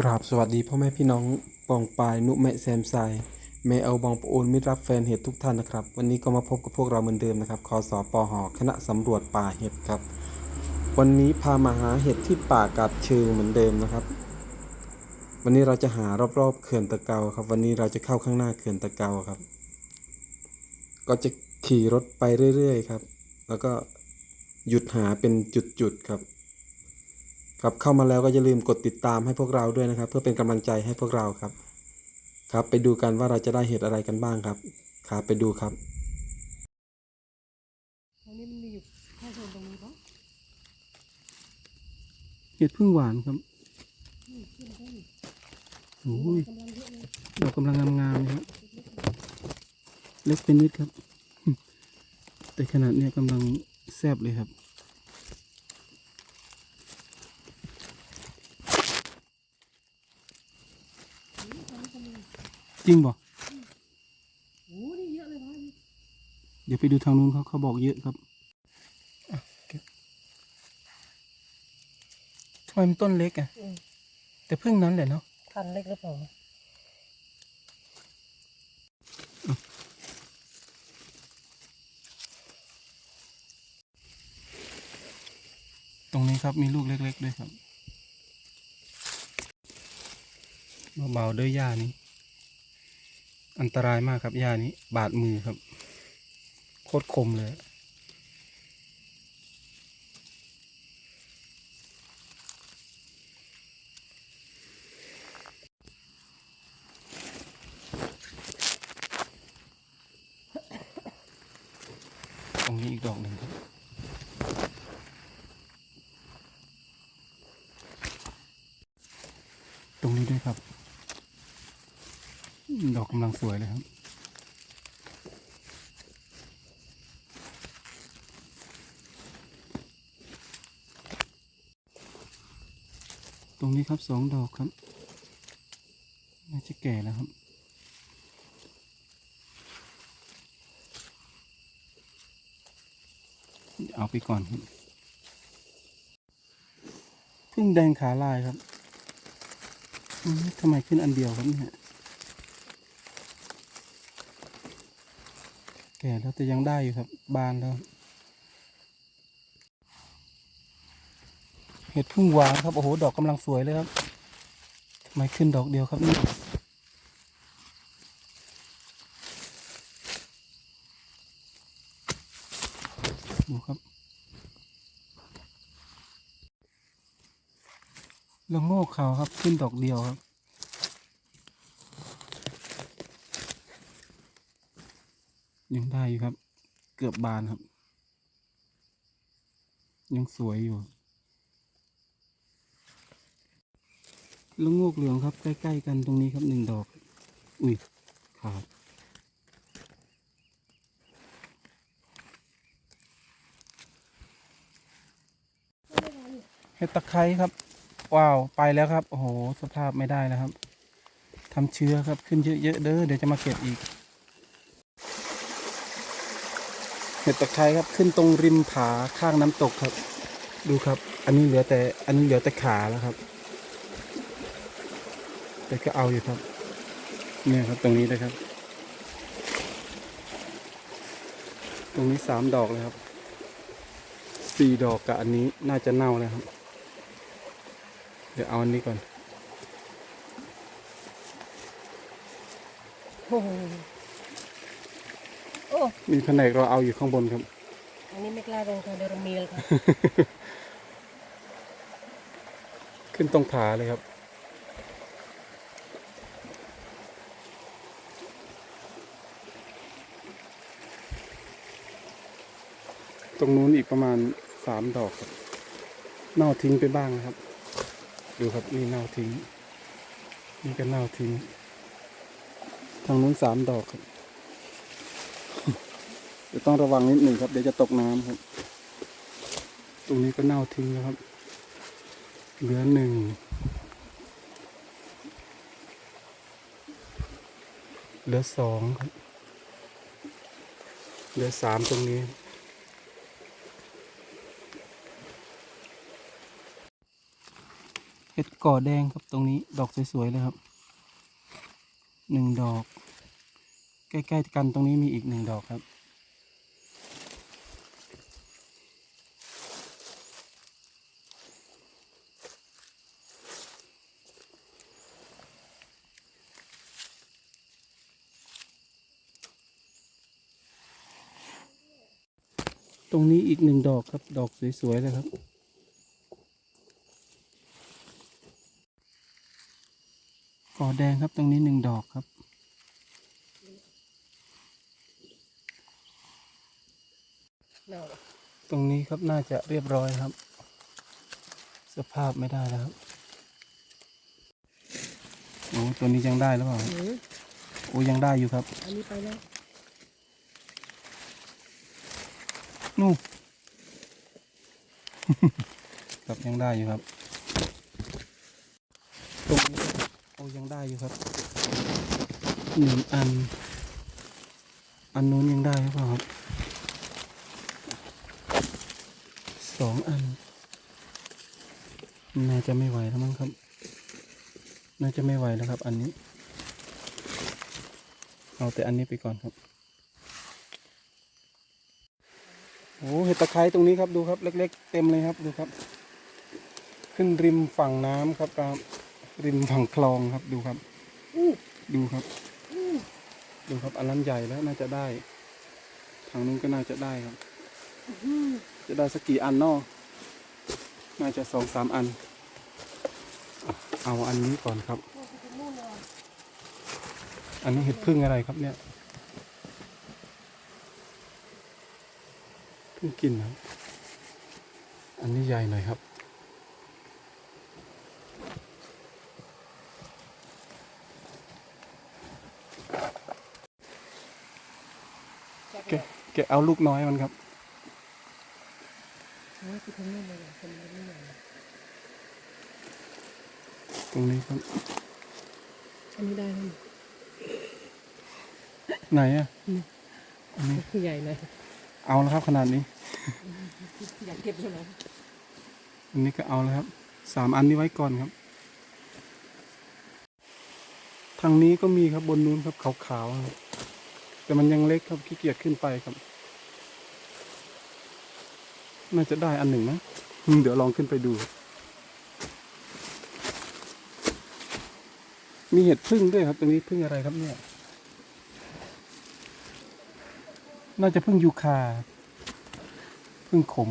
กราบสวัสดีพ่อแม่พี่น้องปองปายนุแมะแซมไซแม่เอาบองปโอนมิตรรักแฟนเห็ดทุกท่านนะครับ วันนี้ก็มาพบกับพวกเราเหมือนเดิมนะครับคอสอปอหอคณะสำรวจป่าเห็ดครับ วันนี้พามาหาเห็ดที่ป่ากาดเชิงเหมือนเดิมนะครับ วันนี้เราจะหารอบๆเขื่อนตะเกาครับ วันนี้เราจะเข้าข้างหน้าเขื่อนตะเกาครับ ก็จะขี่รถไปเรื่อยๆครับ แล้วก็หยุดหาเป็นจุดๆครับ ครับเข้ามาแล้วก็อย่าลืมกดติดตามให้พวกเราด้วยนะครับ เพื่อเป็นกำลังใจให้พวกเราครับ ครับไปดูกันว่าเราจะได้เห็ดอะไรกันบ้างครับครับไปดูครับอันนี้มันมีอยู่ข้างโซนตรงนี้ปะเห็ดพึ่งหวานครับโอ้ยกำลังเยอะเลยดอกกำลังงามๆนะครับเล็กเป็นนิดครับ แต่ขนาดเนี้ยกำลังแซบเลยครับ จริงบ่โอ้นี่เยอะเลยนะเดี๋ยวไปดูทางนู้นเขาเขาบอกเยอะครับอะเก็บทำไมมันต้นเล็กอะอืมแต่พึ่งนั้นแหละเนาะพันเล็กหรือเปล่าตรงนี้ครับมีลูกเล็กๆด้วยครับเบาๆด้วยหญ้านี้ อันตรายมากครับหญ้านี้บาดมือครับ โคตรคมเลย ตรงนี้อีกดอกหนึ่งครับตรงนี้ด้วยครับ ดอกกำลังสวยเลยครับ ตรงนี้ครับสองดอกครับ น่าจะแก่แล้วครับเอาไปก่อนครับพึ่งแดงขาลายครับทำไมขึ้นอันเดียวครับเนี่ย ก่แล้วแต่ยังได้อยู่ครับ บานแล้ว เห็ดพึ่งหวานครับ โอ้โห ดอกกำลังสวยเลยครับทำไมขึ้นดอกเดียวครับนี่ดูครับละโงกเขาครับ ขึ้นดอกเดียวครับ ยังได้อยู่ครับ เกือบบานครับ ยังสวยอยู่แล้วงอกเหลืองครับใกล้ๆกันตรงนี้ครับหนึ่งดอก อุ้ยขาดเห็ดตะไคร้ครับ ว้าวไปแล้วครับ โอ้โห สภาพไม่ได้แล้วครับทำเชื้อครับขึ้นเยอะๆเด้อเดี๋ยวจะมาเก็บอีก เห็ดตะไคร้ครับขึ้นตรงริมผาข้างน้ำตกครับ ดูครับ อันนี้เหลือแต่อันนี้เหลือแต่ขาแล้วครับ แต่ก็เอาอยู่ครับ เนี่ยครับตรงนี้นะครับ ตรงนี้สามดอกเลยครับสี่ดอกกับอันนี้น่าจะเน่าแล้วครับ เดี๋ยวเอาอันนี้ก่อนโอ้ โหโอ้มีแผนกเราเอาอยู่ข้างบนครับ อันนี้ไม่กล้าลงค่ะเดี๋ยวเรามีเลยค่ะขึ้นตรงผาเลยครับ ตรงนู้นอีกประมาณสามดอกครับ เน่าทิ้งไปบ้างนะครับ ดูครับนี่เน่าทิ้ง นี่ก็เน่าทิ้ง ทางนู้นสามดอกครับ จะต้องระวังนิดหนึ่งครับ เดี๋ยวจะตกน้ำครับ ตรงนี้ก็เน่าทิ้งแล้วครับ เหลือหนึ่งเหลือสองครับ เหลือสามตรงนี้ เห็ดก่อแดงครับตรงนี้ดอกสวยๆเลยครับ หนึ่งดอก ใกล้ๆกันตรงนี้มีอีกหนึ่งดอกครับ ตรงนี้อีกหนึ่งดอกครับ ดอกสวยๆเลยครับก่อแดงครับตรงนี้หนึ่งดอกครับเน่าตรงนี้ครับน่าจะเรียบร้อยครับ สภาพไม่ได้แล้วครับโอ้ตัวนี้ยังได้หรือเปล่าหือโอ้ยังได้อยู่ครับ อันนี้ไปแล้ว นู่ครับยังได้อยู่ครับ ตรงนี้โอ้ยังได้อยู่ครับหนึ่งอัน อันนู้นยังได้หรือเปล่าครับสองอัน น่าจะไม่ไหวแล้วมั้งครับ น่าจะไม่ไหวแล้วครับ อันนี้ เอาแต่อันนี้ไปก่อนครับ โอ้เห็ดตะไคร้ตรงนี้ครับดูครับ เล็ก ๆ เต็มเลยครับดูครับ ขึ้นริมฝั่งน้ำครับตามริมฝั่งคลองครับดูครับดูครับดูครับอันนั้นใหญ่แล้วน่าจะได้ทางนู้นก็น่าจะได้ครับจะได้สักกี่อันนอะน่าจะสองสามอัน เอาอันนี้ก่อนครับ อันนี้เห็ดพึ่งอะไรครับเนี่ย พิ่งกินนะครับ อันนี้ใหญ่หน่อยครับจับ แกะแกะเอาลูกน้อยมันครับ โอ้ยไปถึงนู่นเลยว่ะคนมันไม่ใหญ่ตรงนี้ครับ อันนี้ได้ไหมไหนอะอืมอันนี้ คือใหญ่เลย เอาแล้วครับขนาดนี้อยากเก็บเลยเหรออันนี้ก็เอาแล้วครับสามอันนี้ไว้ก่อนครับ ทางนี้ก็มีครับบนนู้นครับขาวๆครับแต่มันยังเล็กครับขี้เกียจขึ้นไปครับ น่าจะได้อันหนึ่งนะอืมเดี๋ยวลองขึ้นไปดู มีเห็ดพึ่งด้วยครับตรงนี้พึ่งอะไรครับเนี่ย น่าจะพึ่งยูคาพึ่งขม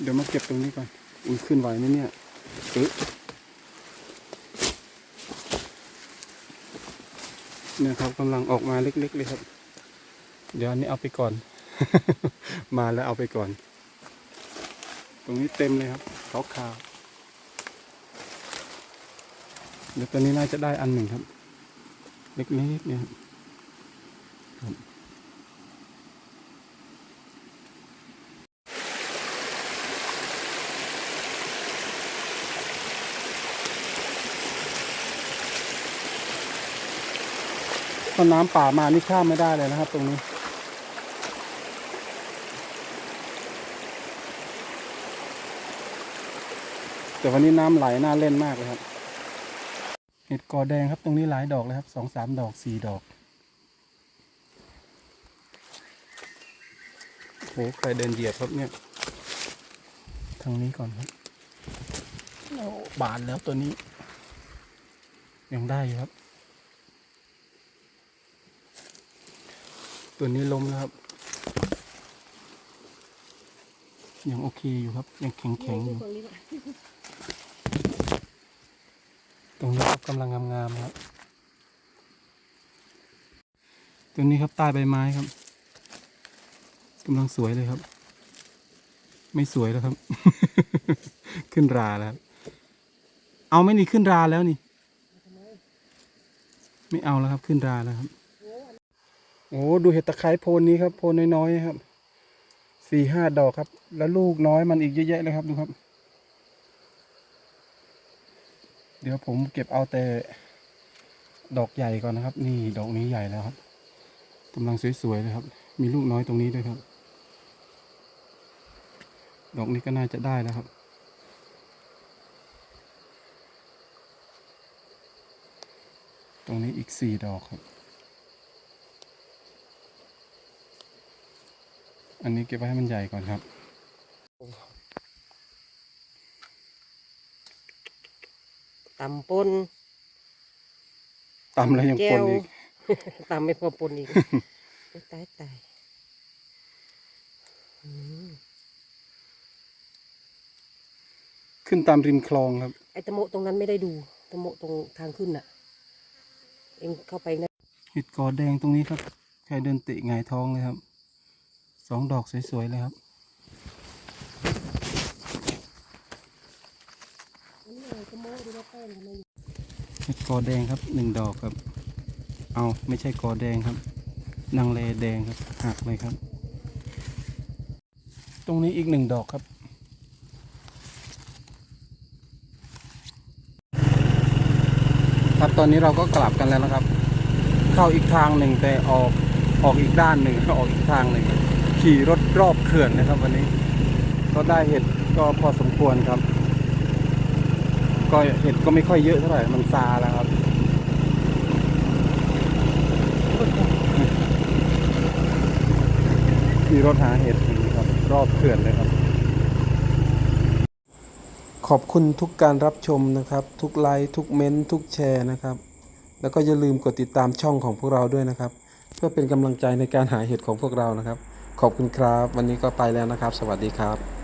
เดี๋ยวมาเก็บตรงนี้ก่อนอุ้ยขึ้นไหวไหมเนี่ยเอ๊ะเนี่ยครับกำลังออกมาเล็กๆเลยครับ เดี๋ยวอันนี้เอาไปก่อน มาแล้วเอาไปก่อน ตรงนี้เต็มเลยครับขาวขาวๆเดี๋ยวตัวนี้น่าจะได้อันหนึ่งครับ เล็กๆเนี่ยครับครับพอน้ำป่ามานี่ข้ามไม่ได้เลยนะครับ ตรงนี้ แต่วันนี้น้ำไหลน่าเล่นมากเลยครับ ห็ดกอแดงครับตรงนี้หลายดอกเลยครับสองสามดอกสี่ดอกโหใครเดินเหยียบครับเนี่ย ทางนี้ก่อนครับบานแล้วตัวนี้ ยังได้อยู่ครับ ตัวนี้ล้มแล้วครับ ยังโอเคอยู่ครับ ยังแข็งแข็งอยู่ ตรงนี้ครับกำลังงามๆครับตัวนี้ครับใต้ใบไม้ครับกำลังสวยเลยครับ ไม่สวยแล้วครับ ขึ้นราแล้ว เอาไหม่นี่ขึ้นราแล้วนี่ ไม่เอาแล้วครับ ขึ้นราแล้วครับ โอ้ดูเห็ดตะไคร้โพนนี้ครับ โพนน้อยๆครับ สี่ห้าดอกครับ แล้วลูกน้อยมันอีกเยอะแยะเลยครับดูครับ เดี๋ยวผมเก็บเอาแต่ดอกใหญ่ก่อนนะครับ นี่ดอกนี้ใหญ่แล้วครับกำลังสวยๆเลยครับ มีลูกน้อยตรงนี้ด้วยครับ ดอกนี้ก็น่าจะได้แล้วครับ ตรงนี้อีกสี่ดอกครับ อันนี้เก็บไว้ให้มันใหญ่ก่อนครับ ตำปนตำแล้วยังปนอีกตำไม่พอปนอีกโอ๊ยตายตายอืมขึ้นตามริมคลองครับ ไอ้ตะโมะตรงนั้นไม่ได้ดูตะโมะตรงทางขึ้นน่ะ เองเข้าไปนะเห็ดกอแดงตรงนี้ครับ ใครเดินเตะหงายท้องเลยครับ สองดอกสวยๆเลยครับ ตะโมะดูว่าแป้งทำไม เห็ด กอแดงครับหนึ่งดอกครับ เอาไม่ใช่กอแดงครับ นางเลแดงครับหักเลยครับ ตรงนี้อีกหนึ่งดอกครับครับตอนนี้เราก็กลับกันแล้วนะครับ เข้าอีกทางหนึ่งแต่ออกออกอีกด้านหนึ่งออกอีกทางหนึ่งขี่รถรอบเขื่อนนะครับ วันนี้ก็ได้เห็ดก็พอสมควรครับ ก็เห็ดก็ไม่ค่อยเยอะเท่าไหร่ มันซาแล้วครับขี่รถหาเห็ดอย่างนี้ครับ รอบเขื่อนเลยครับ ขอบคุณทุกการรับชมนะครับ ทุกไลค์ทุกเม้นต์ทุกแชร์นะครับ แล้วก็อย่าลืมกดติดตามช่องของพวกเราด้วยนะครับ เพื่อเป็นกำลังใจในการหาเห็ดของพวกเรานะครับ ขอบคุณครับ วันนี้ก็ไปแล้วนะครับ สวัสดีครับ